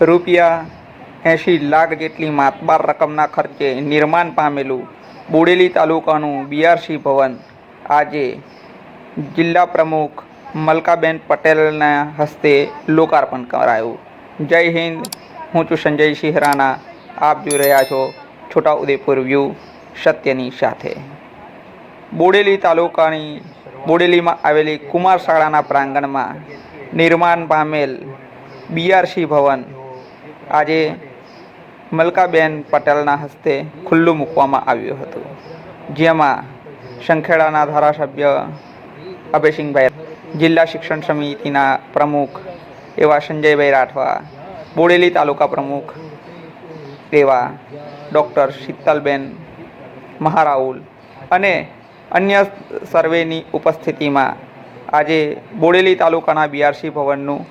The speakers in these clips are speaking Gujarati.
રૂપિયા એંશી લાખ જેટલી માતબાર રકમના ખર્ચે નિર્માણ પામેલું બોડેલી તાલુકાનું બીઆરસી ભવન આજે જિલ્લા પ્રમુખ મલકાબેન પટેલના હસ્તે લોકાર્પણ કરાયું. જય હિન્દ. હું છું સંજય સિંહરાના. આપ જોઈ રહ્યા છો છોટાઉદેપુર વ્યૂ સત્યની સાથે. બોડેલી તાલુકાની બોડેલીમાં આવેલી કુમાર શાળાના પ્રાંગણમાં નિર્માણ પામેલ બીઆરસી ભવન આજે મલકાબેન પટેલના હસ્તે ખુલ્લું મૂકવામાં આવ્યું હતું. જેમાં સંખેડાના ધારાસભ્ય અભયસિંહભાઈ, જિલ્લા શિક્ષણ સમિતિના પ્રમુખ એવા સંજયભાઈ રાઠવા, બોડેલી તાલુકા પ્રમુખ એવા ડૉક્ટર શીતલબેન મહારાઉલ અને અન્ય સર્વેની ઉપસ્થિતિમાં આજે બોડેલી તાલુકાના બીઆરસી ભવનનું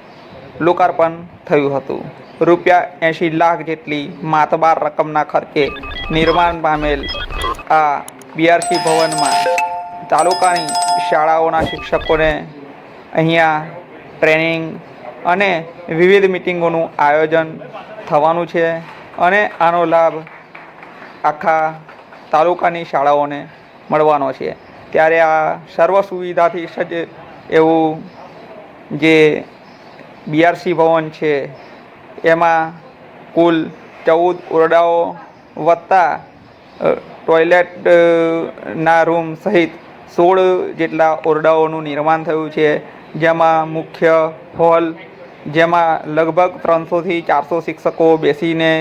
લોકાર્પણ થયું હતું. રૂપિયા એંશી લાખ જેટલી માતબાર રકમના ખર્ચે નિર્માણ પામેલ આ બીઆરસી ભવનમાં તાલુકાની શાળાઓના શિક્ષકોને અહીંયા ટ્રેનિંગ અને વિવિધ મિટિંગોનું આયોજન થવાનું છે અને આનો લાભ આખા તાલુકાની શાળાઓને મળવાનો છે. ત્યારે આ સર્વ સુવિધાથી સજ્જ એવું જે બીઆરસી ભવન છે. એમાં કુલ ચૌદ ઓરડાઓ વત્તા ટોયલેટના રૂમ સહિત સોળ જેટલા ઓરડાઓનું નિર્માણ થયું છે. જેમાં મુખ્ય હોલ, જેમાં લગભગ ત્રણસોથી ચારસો શિક્ષકો બેસીને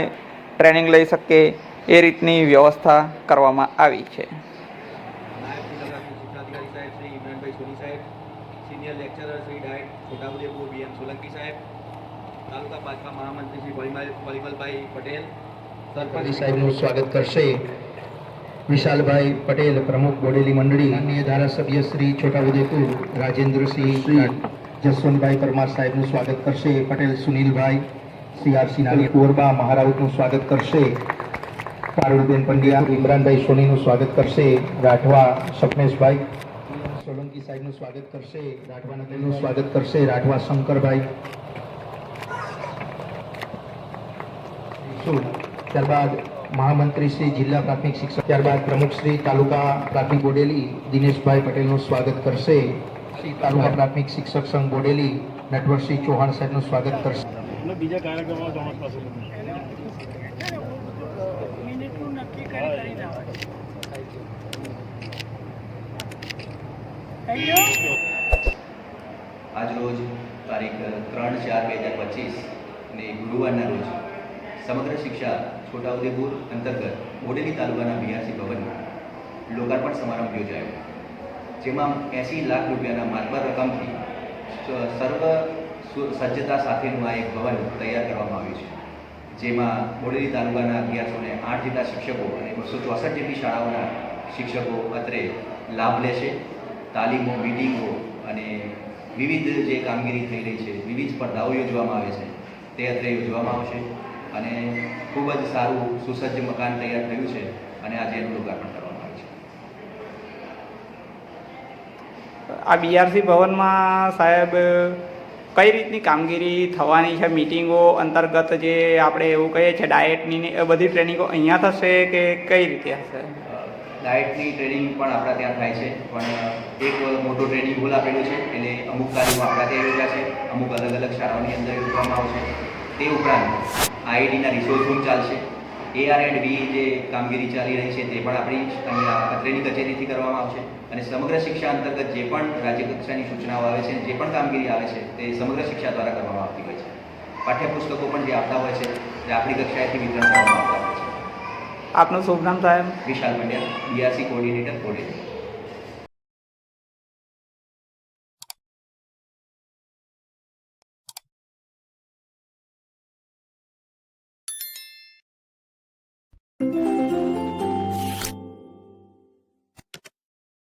ટ્રેનિંગ લઈ શકે એ રીતની વ્યવસ્થા કરવામાં આવી છે. Senior lecturer Shri DIET Chhota Udepur BM Solanki સાહેબ તાલુકા ભાજપા મહામંત્રી શ્રી પરિમલ પરિમલભાઈ પટેલ સરપંચ સાહેબનું સ્વાગત કરશે. વિશાલભાઈ પટેલ પ્રમુખ બોડેલી મંડળી અન્ય ધારાસભ્ય શ્રી છોટાઉદેપુર રાજેન્દ્રસિંહ જસવંતભાઈ પરમાર સાહેબનું સ્વાગત કરશે. પટેલ સુનિલભાઈ સીઆરસી નાની કોરબા મહારાઉતનું સ્વાગત કરશે. પારુલબેન પંડ્યા ઇમરાનભાઈ સોનીનું સ્વાગત કરશે. રાઠવા સપનેશભાઈ સોલંકી સાહેબનું સ્વાગત કરશે રાઠવા નગરનું સ્વાગત કરશે રાઠવા શંકરભાઈ. ત્યારબાદ મહામંત્રી શ્રી જિલ્લા પ્રાથમિક શિક્ષક ત્યારબાદ પ્રમુખ શ્રી તાલુકા પ્રાથમિક બોડેલી દિનેશભાઈ પટેલનું સ્વાગત કરશે. શ્રી તાલુકા પ્રાથમિક શિક્ષક સંઘ બોડેલી નટવરસિંહ ચૌહાણ સાહેબનું સ્વાગત કરશે. બીજા કાર્યક્રમો થઈ રોજ તારીખ ત્રણ ચાર બે હજાર પચીસ ને ગુરુવારના રોજ સમગ્ર શિક્ષા છોટાઉદેપુર અંતર્ગત બોડેલી તાલુકાના બીઆરસી ભવનમાં લોકાર્પણ સમારંભ યોજાયો. જેમાં એંસી લાખ રૂપિયાના માતબર રકમથી સર્વ સજ્જતા સાથેનું આ એક ભવન તૈયાર કરવામાં આવ્યું છે. જેમાં બોડેલી તાલુકાના અગિયારસો ને આઠ જેટલા શિક્ષકો અને બસો ચોસઠ જેટલી શાળાઓના શિક્ષકો અત્રે લાભ લેશે. તાલીમો મિટિંગો અને વિવિધ જે કામગીરી થઈ રહી છે, વિવિધ સ્પર્ધાઓ યોજવામાં આવે છે, તે અત્રે યોજવામાં આવશે અને ખૂબ જ સારું સુસજ્જ મકાન તૈયાર થયું છે અને આજે એનું લોકાર્પણ કરવામાં આવે છે. આ બીઆરસી ભવનમાં સાહેબ, કઈ રીતની કામગીરી થવાની છે? મિટિંગો અંતર્ગત જે આપણે એવું કહીએ છીએ ડાયટની એ બધી ટ્રેનિંગો અહીંયા થશે કે કઈ રીતે હશે? ડાયટની ટ્રેનિંગ પણ આપણા ત્યાં થાય છે. પણ, એક, મોટું ટ્રેનિંગ હોલ આપેલું છે. એટલે અમુક તાલીમો આપણા ત્યાં યોજા છે. અમુક અલગ અલગ શાળાઓની અંદર યોજવામાં આવશે. તે ઉપરાંત, આઈઆઈટીના રિસોર્સ રૂમ ચાલશે. એઆર એન્ડ બી જે કામગીરી ચાલી રહી છે, તે પણ આપણી અહીંયા અત્રેની કચેરીથી કરવામાં આવશે. અને સમગ્ર શિક્ષા અંતર્ગત જે પણ રાજ્ય કક્ષાની સૂચનાઓ આવે છે, જે પણ કામગીરી આવે છે, તે સમગ્ર શિક્ષા દ્વારા કરવામાં આવતી હોય છે. પાઠ્યપુસ્તકો પણ જે આપતા હોય છે, તે આપણી કક્ષાએથી વિતરણ કરવામાં આવતા હોય છે. આપનું શુભ નામ સાહેબ Vishal Pandya BRC coordinator coordinator Thank